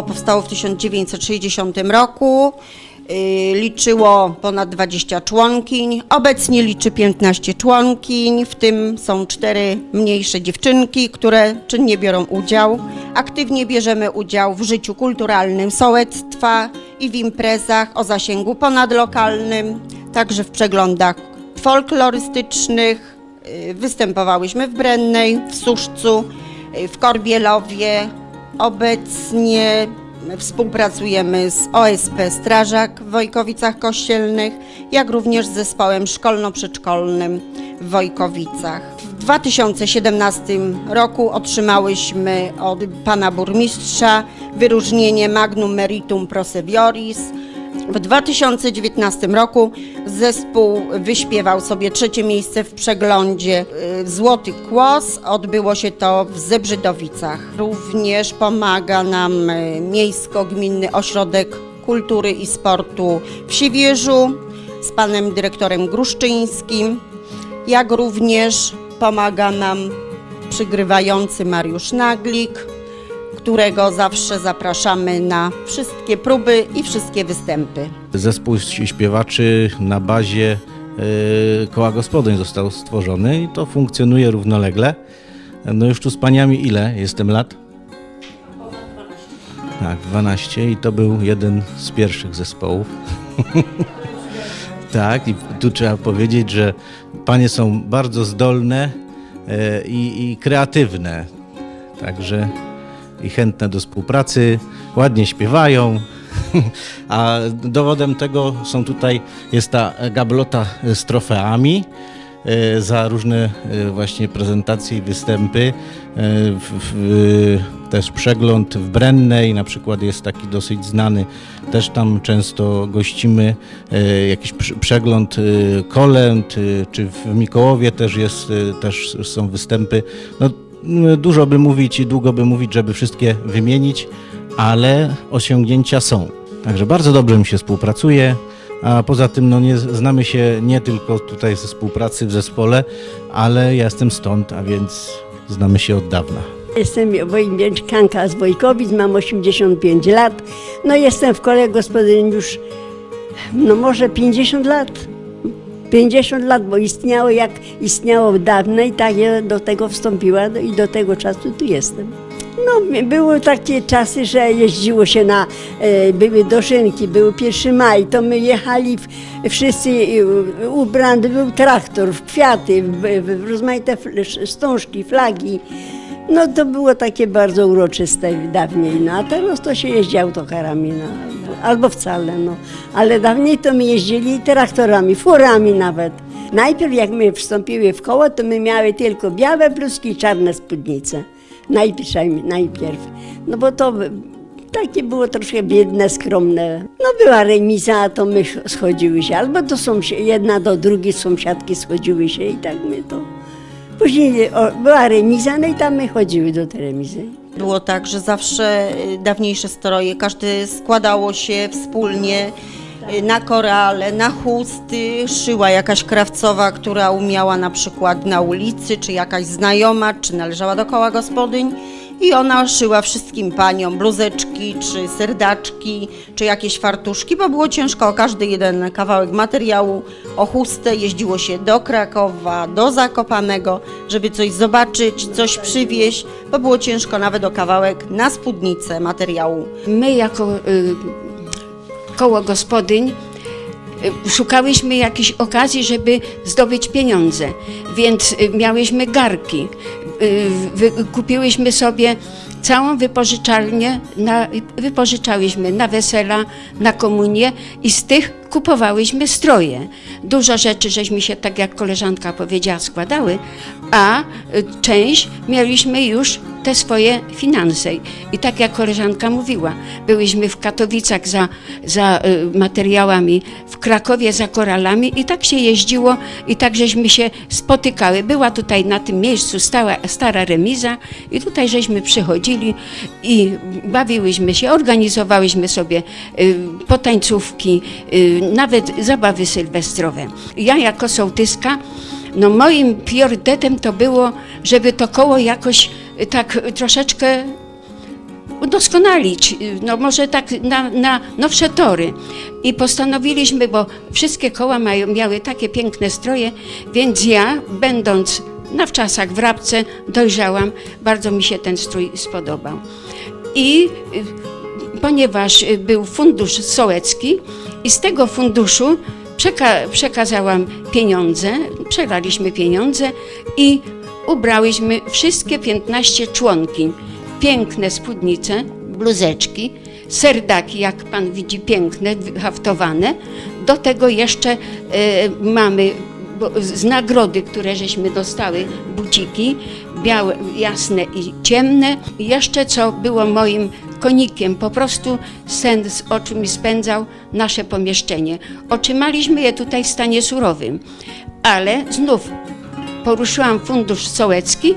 Powstało w 1960 roku. y, Liczyło ponad 20 członkiń. Obecnie liczy 15 członkiń, w tym są cztery mniejsze dziewczynki, które czynnie biorą udział. Aktywnie bierzemy udział w życiu kulturalnym sołectwa i w imprezach o zasięgu ponadlokalnym, także w przeglądach folklorystycznych. Y, Występowałyśmy w Brennej, w Suszcu, y, w Korbielowie. Obecnie współpracujemy z OSP Strażak w Wojkowicach Kościelnych, jak również z zespołem szkolno-przedszkolnym w Wojkowicach. W 2017 roku otrzymałyśmy od pana burmistrza wyróżnienie Magnum Meritum Prosevioris. W 2019 roku zespół wyśpiewał sobie trzecie miejsce w przeglądzie y, Złoty Kłos. Odbyło się to w Zebrzydowicach. Również pomaga nam y, Miejsko-Gminny Ośrodek Kultury i Sportu w Siewierzu z panem dyrektorem Gruszczyńskim, jak również pomaga nam przygrywający Mariusz Naglik, którego zawsze zapraszamy na wszystkie próby i wszystkie występy. Zespół śpiewaczy na bazie y, koła gospodyń został stworzony i to funkcjonuje równolegle. No już tu z paniami ile jestem lat? Tak, 12 i to był jeden z pierwszych zespołów. tak, i tu trzeba powiedzieć, że panie są bardzo zdolne e, i, i kreatywne. Także i chętne do współpracy, ładnie śpiewają. A dowodem tego są tutaj, jest ta gablota z trofeami e, za różne e, właśnie prezentacje i występy. E, w, w, też przegląd w Brennej na przykład jest taki dosyć znany. Też tam często gościmy jakiś przegląd kolęd, czy w Mikołowie też jest, też są występy. No, dużo by mówić i długo by mówić, żeby wszystkie wymienić, ale osiągnięcia są. Także bardzo dobrze mi się współpracuje. A poza tym no nie, znamy się nie tylko tutaj ze współpracy w zespole, ale ja jestem stąd, a więc znamy się od dawna. Jestem mieszkanka z Wojkowic, mam 85 lat. No jestem w kole gospodyń już, no może 50 lat. 50 lat, bo istniało jak istniało dawno i tak ja do tego wstąpiła i do tego czasu tu jestem. No, były takie czasy, że jeździło się na, e, były dożynki, był 1 maj, to my jechali wszyscy e, ubrany, był traktor, w kwiaty, w, w rozmaite wstążki, flagi. No to było takie bardzo uroczyste dawniej, no a teraz to się jeździ autokarami, no, albo, albo wcale, no. Ale dawniej to my jeździli traktorami, furami nawet. Najpierw jak my wstąpiły w koło, to my miały tylko białe bluzki i czarne spódnice. Najpierw, najpierw. No bo to takie było troszkę biedne, skromne. No była remiza, to my schodziły się, albo do sąsi- jedna do drugiej sąsiadki schodziły się i tak my to... Później była remiza, no i tam my chodziły do tej remizy. Było tak, że zawsze y, dawniejsze stroje, każdy składało się wspólnie y, na korale, na chusty, szyła jakaś krawcowa, która umiała na przykład na ulicy, czy jakaś znajoma, czy należała do koła gospodyń. I ona szyła wszystkim paniom bluzeczki, czy serdaczki, czy jakieś fartuszki, bo było ciężko o każdy jeden kawałek materiału, o chustę. Jeździło się do Krakowa, do Zakopanego, żeby coś zobaczyć, coś przywieźć, bo było ciężko nawet o kawałek na spódnicę materiału. My jako y, koło gospodyń y, szukałyśmy jakiejś okazji, żeby zdobyć pieniądze, więc y, miałyśmy garki. Y, wy, kupiłyśmy sobie całą wypożyczalnię, na, wypożyczałyśmy na wesela, na komunię i z tych kupowałyśmy stroje. Dużo rzeczy żeśmy się, tak jak koleżanka powiedziała, składały, a y, część mieliśmy już te swoje finanse. I tak jak koleżanka mówiła, byliśmy w Katowicach za, za y, materiałami, w Krakowie za koralami i tak się jeździło i tak żeśmy się spotykały. Była tutaj na tym miejscu stała, stara remiza i tutaj żeśmy przychodzili i bawiłyśmy się, organizowałyśmy sobie y, potańcówki, y, nawet zabawy sylwestrowe. Ja jako sołtyska no moim priorytetem to było, żeby to koło jakoś tak troszeczkę udoskonalić, no może tak na, na nowsze tory. I postanowiliśmy, bo wszystkie koła mają, miały takie piękne stroje, więc ja, będąc na wczasach w Rabce, dojrzałam, bardzo mi się ten strój spodobał. I y, ponieważ był fundusz sołecki i z tego funduszu przeka- przekazałam pieniądze, przelaliśmy pieniądze i ubrałyśmy wszystkie 15 członkiń. Piękne spódnice, bluzeczki, serdaki, jak pan widzi, piękne, haftowane. Do tego jeszcze e, mamy z nagrody, które żeśmy dostały, buciki, białe, jasne i ciemne. Jeszcze co było moim konikiem, po prostu sen z oczu mi spędzał nasze pomieszczenie. Otrzymaliśmy je tutaj w stanie surowym, ale znów poruszyłam fundusz sołecki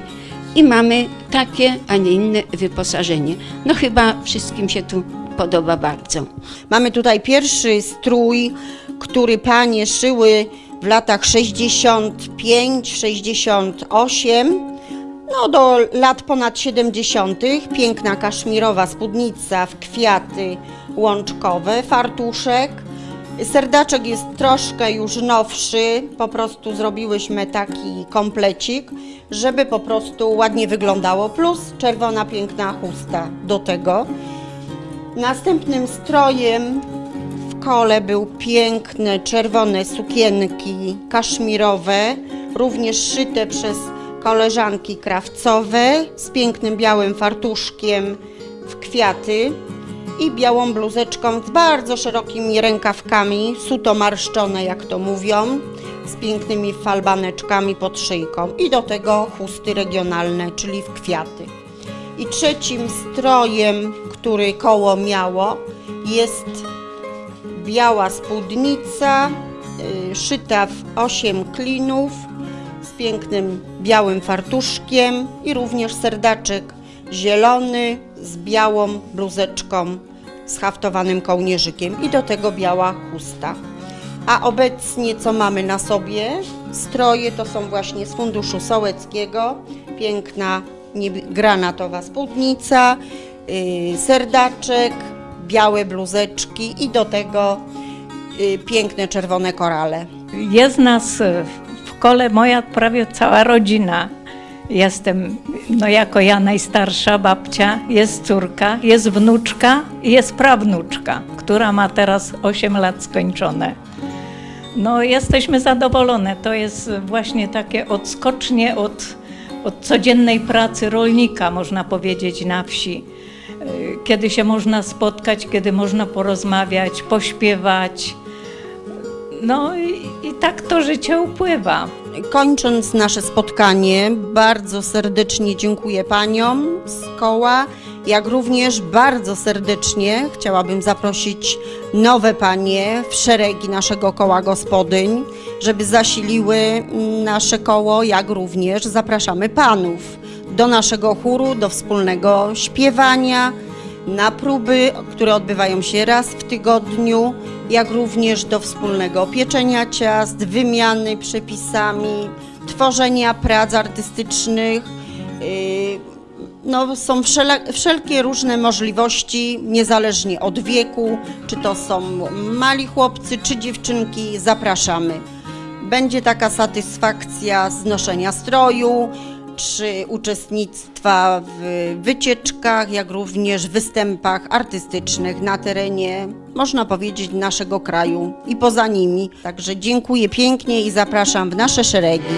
i mamy takie, a nie inne wyposażenie. No chyba wszystkim się tu podoba bardzo. Mamy tutaj pierwszy strój, który panie szyły w latach 65-68, no do lat ponad 70. Piękna kaszmirowa spódnica w kwiaty łączkowe, fartuszek. Serdaczek jest troszkę już nowszy, po prostu zrobiłyśmy taki komplecik, żeby po prostu ładnie wyglądało, plus czerwona piękna chusta do tego. Następnym strojem w kole był piękne czerwone sukienki kaszmirowe, również szyte przez koleżanki krawcowe z pięknym białym fartuszkiem w kwiaty i białą bluzeczką z bardzo szerokimi rękawkami, suto marszczone jak to mówią, z pięknymi falbaneczkami pod szyjką i do tego chusty regionalne, czyli w kwiaty. I trzecim strojem, który koło miało, jest biała spódnica y, szyta w 8 klinów z pięknym białym fartuszkiem i również serdaczek zielony z białą bluzeczką z haftowanym kołnierzykiem i do tego biała chusta. A obecnie co mamy na sobie? Stroje to są właśnie z funduszu sołeckiego. Piękna granatowa spódnica, yy, serdaczek, białe bluzeczki i do tego yy, piękne czerwone korale. Jest nas w kole moja prawie cała rodzina. Jestem, no jako ja najstarsza babcia, jest córka, jest wnuczka i jest prawnuczka, która ma teraz 8 lat skończone. No jesteśmy zadowolone. To jest właśnie takie odskocznie od, od codziennej pracy rolnika, można powiedzieć, na wsi. Kiedy się można spotkać, kiedy można porozmawiać, pośpiewać. No i, i tak to życie upływa. Kończąc nasze spotkanie, bardzo serdecznie dziękuję Paniom z koła, jak również bardzo serdecznie chciałabym zaprosić nowe Panie w szeregi naszego koła gospodyń, żeby zasiliły nasze koło, jak również zapraszamy Panów do naszego chóru, do wspólnego śpiewania, na próby, które odbywają się raz w tygodniu, jak również do wspólnego pieczenia ciast, wymiany przepisami, tworzenia prac artystycznych. Yy, No, są wszelkie różne możliwości, niezależnie od wieku, czy to są mali chłopcy, czy dziewczynki, zapraszamy. Będzie taka satysfakcja z noszenia stroju, czy uczestnictwa w wycieczkach, jak również występach artystycznych na terenie, można powiedzieć, naszego kraju i poza nimi. Także dziękuję pięknie i zapraszam w nasze szeregi.